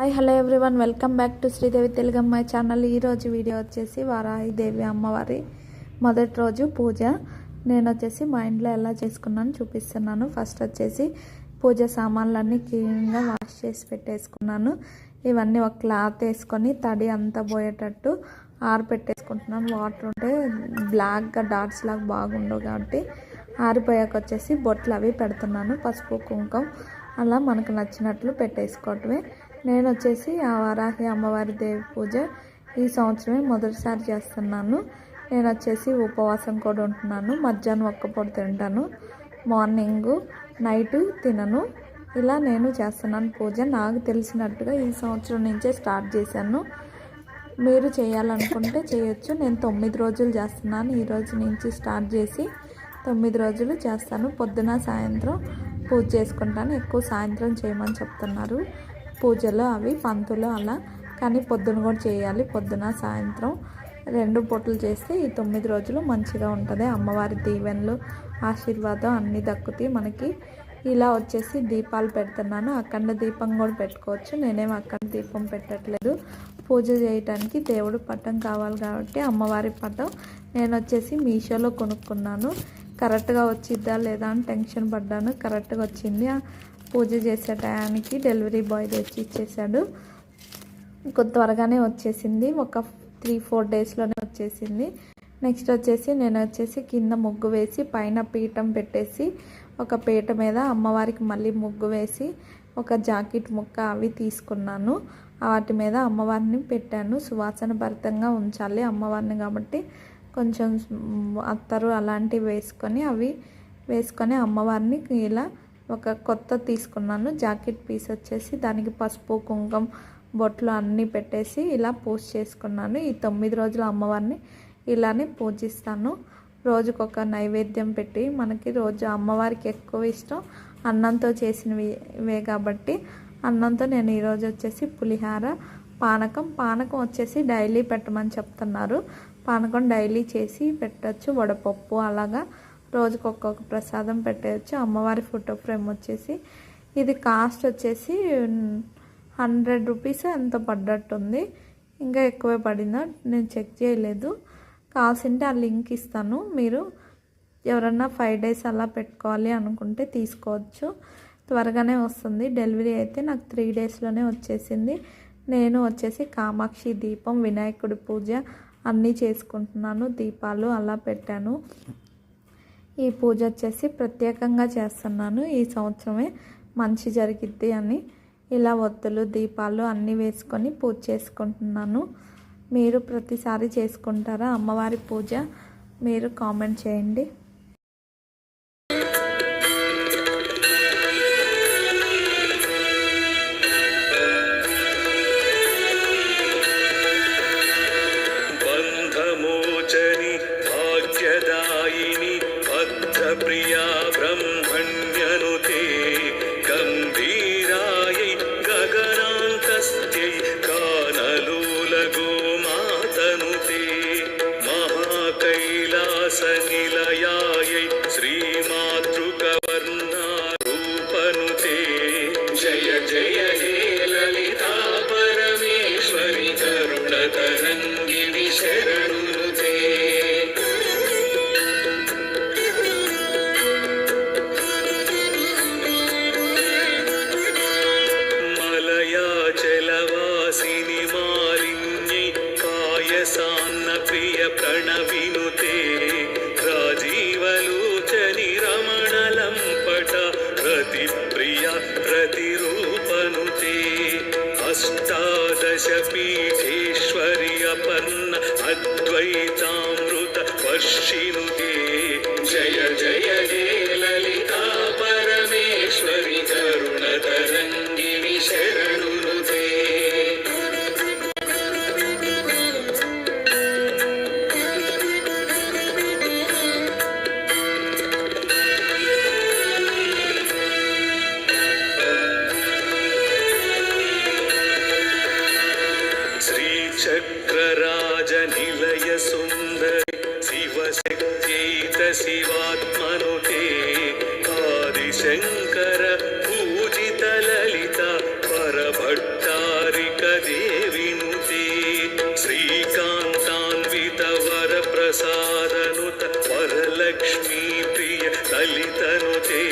Hi hello everyone. Welcome back to Sridevi తెలుగమ్మాయి channel. ఈరోజు video వచ్చేసి వారాహి దేవి అమ్మవారి మొదటి రోజు పూజ. నేను వచ్చేసి మా ఇంట్లో ఎలా చేసుకున్నాను చూపిస్తున్నాను. ఫస్ట్ వచ్చేసి పూజ సామాన్లన్నీ క్లీన్గా వాష్ చేసి పెట్టేసుకున్నాను. ఇవన్నీ ఒక క్లాత్ వేసుకొని తడి అంతా పోయేటట్టు ఆరిపెట్టేసుకుంటున్నాను. వాటర్ ఉంటే బ్లాక్గా డాట్స్ లాగా బాగుండవు కాబట్టి ఆరిపోయాక వచ్చేసి బొట్లు అవి పెడుతున్నాను. పసుపు కుంకుమ అలా మనకు నచ్చినట్లు పెట్టేసుకోవటమే. నేను వచ్చేసి ఆ వారాహి అమ్మవారి దేవి పూజ ఈ సంవత్సరమే మొదటిసారి చేస్తున్నాను. నేను వచ్చేసి ఉపవాసం కూడా ఉంటున్నాను. మధ్యాహ్నం ఒక్క తింటాను. మార్నింగు నైట్ తినను. ఇలా నేను చేస్తున్నాను పూజ. నాకు తెలిసినట్టుగా ఈ సంవత్సరం నుంచే స్టార్ట్ చేశాను. మీరు చేయాలనుకుంటే చేయొచ్చు. నేను తొమ్మిది రోజులు చేస్తున్నాను. ఈ రోజు నుంచి స్టార్ట్ చేసి తొమ్మిది రోజులు చేస్తాను. పొద్దున సాయంత్రం పూజ చేసుకుంటాను. ఎక్కువ సాయంత్రం చేయమని చెప్తున్నారు. పూజలు అవి పంతులు అలా. కానీ పొద్దున కూడా చేయాలి. పొద్దున సాయంత్రం రెండు పూటలు చేస్తే ఈ తొమ్మిది రోజులు మంచిగా ఉంటుంది. అమ్మవారి దీవెనలు ఆశీర్వాదం అన్నీ దక్కుతాయి మనకి ఇలా వచ్చేసి దీపాలు పెడుతున్నాను. అఖండ దీపం కూడా పెట్టుకోవచ్చు. నేనేం అఖండ దీపం పెట్టట్లేదు. పూజ చేయటానికి దేవుడు పటం కావాలి కాబట్టి అమ్మవారి పటం నేను వచ్చేసి మీషోలో కొనుక్కున్నాను. కరెక్ట్గా వచ్చిద్దా లేదా అని టెన్షన్ పడ్డాను. కరెక్ట్గా వచ్చింది. పూజ చేసే టయానికి డెలివరీ బాయ్ తెచ్చి ఇచ్చేసాడు. కొంత త్వరగానే వచ్చేసింది. ఒక త్రీ ఫోర్ డేస్లోనే వచ్చేసింది. నెక్స్ట్ వచ్చేసి నేను వచ్చేసి కింద ముగ్గు వేసి పైన పీఠం పెట్టేసి ఒక పీట మీద అమ్మవారికి మళ్ళీ ముగ్గు వేసి ఒక జాకెట్ ముక్క అవి తీసుకున్నాను. వాటి మీద అమ్మవారిని పెట్టాను. సువాసన భరితంగా ఉంచాలి అమ్మవారిని కాబట్టి కొంచెం అత్తరు అలాంటివి వేసుకొని అవి వేసుకొని అమ్మవారిని ఇలా ఒక కొత్త తీసుకున్నాను. జాకెట్ పీస్ వచ్చేసి దానికి పసుపు కుంకుమ బొట్లు అన్నీ పెట్టేసి ఇలా పూజ చేసుకున్నాను. ఈ తొమ్మిది రోజుల అమ్మవారిని ఇలానే పూజిస్తాను. రోజుకొక నైవేద్యం పెట్టి మనకి రోజు అమ్మవారికి ఎక్కువ ఇష్టం అన్నంతో చేసినవి ఇవే కాబట్టి అన్నంతో నేను ఈరోజు వచ్చేసి పులిహార పానకం. పానకం వచ్చేసి డైలీ పెట్టమని చెప్తున్నారు. పానకం డైలీ చేసి పెట్టచ్చు. వడపప్పు అలాగా రోజుకు ఒక్కొక్క ప్రసాదం పెట్టేయచ్చు. అమ్మవారి ఫోటో ఫ్రేమ్ వచ్చేసి ఇది కాస్ట్ వచ్చేసి హండ్రెడ్ రూపీస్ ఎంత పడ్డట్టుంది. ఇంకా ఎక్కువే పడిందా నేను చెక్ చేయలేదు. కావాల్సింటే ఆ లింక్ ఇస్తాను. మీరు ఎవరన్నా ఫైవ్ డేస్ అలా పెట్టుకోవాలి అనుకుంటే తీసుకోవచ్చు. త్వరగానే వస్తుంది. డెలివరీ అయితే నాకు త్రీ డేస్లోనే వచ్చేసింది. నేను వచ్చేసి కామాక్షి దీపం వినాయకుడి పూజ అన్నీ చేసుకుంటున్నాను. దీపాలు అలా పెట్టాను. ఈ పూజ వచ్చేసి ప్రత్యేకంగా చేస్తున్నాను. ఈ సంవత్సరమే మంచి జరిగిద్ది అని ఇలా ఒత్తులు దీపాలు అన్నీ వేసుకొని పూజ చేసుకుంటున్నాను. మీరు ప్రతిసారి చేసుకుంటారా అమ్మవారి పూజ? మీరు కామెంట్ చేయండి. ప్రియ ప్రణవినుతే రాజీవలోచని రమణలంపట ప్రతి ప్రియ ప్రతిరూపనుతే. అష్టాదశ పీఠేశ్వరి అపర్ణ అద్వైతామృత వర్షినుతే. चक्रराजनिलय सुन्दरि शिवशक्त्यैत शिवात्मनुते आदिशङ्कर पूजितललिता परभट्टारिकदेविनुते श्रीकान्तान्वितवरप्रसादनुत वरलक्ष्मीप्रिय ललितनुते